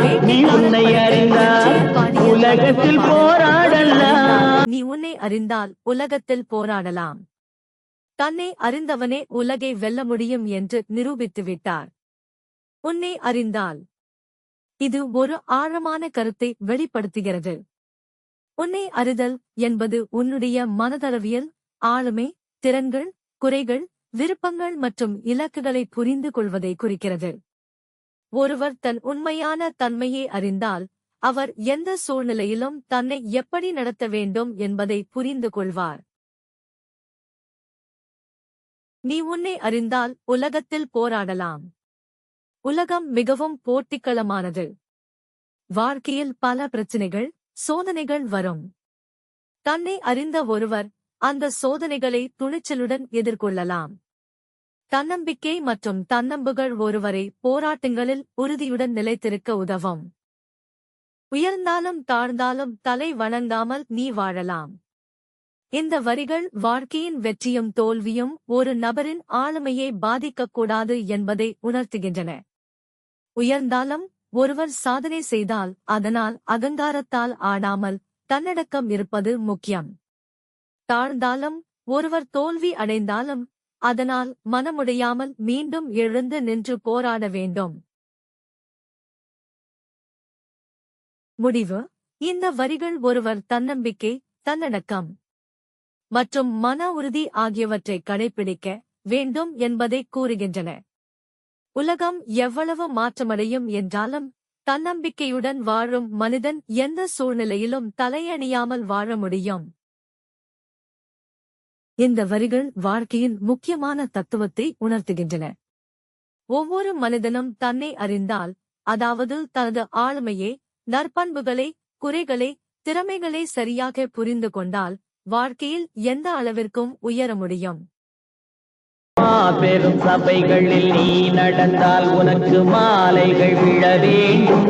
நீ உன்னை அறிந்தால் உலகத்தில் போராடலாம். நீ உன்னை அறிந்தால் உலகத்தில் போராடலாம். தன்னை அறிந்தவனே உலகை வெல்ல முடியும் என்று நிரூபித்து விட்டார். உன்னை அறிந்தால் இது ஒரு ஆழமான கருத்தை வெளிப்படுத்துகிறது. உன்னை அறிதல் என்பது உன்னுடைய மனதளவியல் ஆளுமை திறன்கள் குறைகள் விருப்பங்கள் மற்றும் இலக்குகளை புரிந்து கொள்வதை குறிக்கிறது. ஒருவர் தன் உண்மையான தன்மையை அறிந்தால் அவர் எந்த சூழ்நிலையிலும் தன்னை எப்படி நடத்த வேண்டும் என்பதை புரிந்து கொள்வார். நீ உன்னை அறிந்தால் உலகத்தில் போராடலாம். உலகம் மிகவும் போட்டிக்களமானது வாழ்க்கையில் பல பிரச்சினைகள் சோதனைகள் வரும். தன்னை அறிந்த ஒருவர் அந்த சோதனைகளை துணிச்சலுடன் எதிர்கொள்ளலாம். தன்னம்பிக்கை மற்றும் தன்னம்புகள் ஒருவரை போராட்டங்களில் உறுதியுடன் நிலைத்திருக்க உதவும். உயர்ந்தாலும் தாழ்ந்தாலும் தலை வணங்காமல் நீ வாழலாம். இந்த வரிகள் வாழ்க்கையின் வெற்றியும் தோல்வியும் ஒரு நபரின் ஆளுமையை பாதிக்கக்கூடாது என்பதை உணர்த்துகின்றன. உயர்ந்தாலும் ஒருவர் சாதனை செய்தால் அதனால் அகங்காரத்தால் ஆடாமல் தன்னடக்கம் இருப்பது முக்கியம். தாழ்ந்தாலும் ஒருவர் தோல்வி அடைந்தாலும் அதனால் மனமுடையாமல் மீண்டும் எழுந்து நின்று போராட வேண்டும். முடிவு. இந்த வரிகள் ஒருவர் தன்னம்பிக்கை தன்னடக்கம் மற்றும் மன உறுதி ஆகியவற்றை கடைபிடிக்க வேண்டும் என்பதை கூறுகின்றன. உலகம் எவ்வளவு மாற்றமடையும் என்றாலும் தன்னம்பிக்கையுடன் வாழும் மனிதன் எந்த சூழ்நிலையிலும் தலையணியாமல் வாழ முடியும். இந்த வரிகள் வாழ்க்கையின் முக்கியமான தத்துவத்தை உணர்த்துகின்றன. ஒவ்வொரு மனிதனும் தன்னை அறிந்தால் அதாவது தனது ஆளுமையை நற்பண்புகளை குறைகளை திறமைகளை சரியாக புரிந்து கொண்டால் வாழ்க்கையில் எந்த அளவிற்கும் உயர முடியும்? பெரும் சபைகளில் நீ நடந்தால் உனக்கு மாலைகள் விழ வேண்டும்.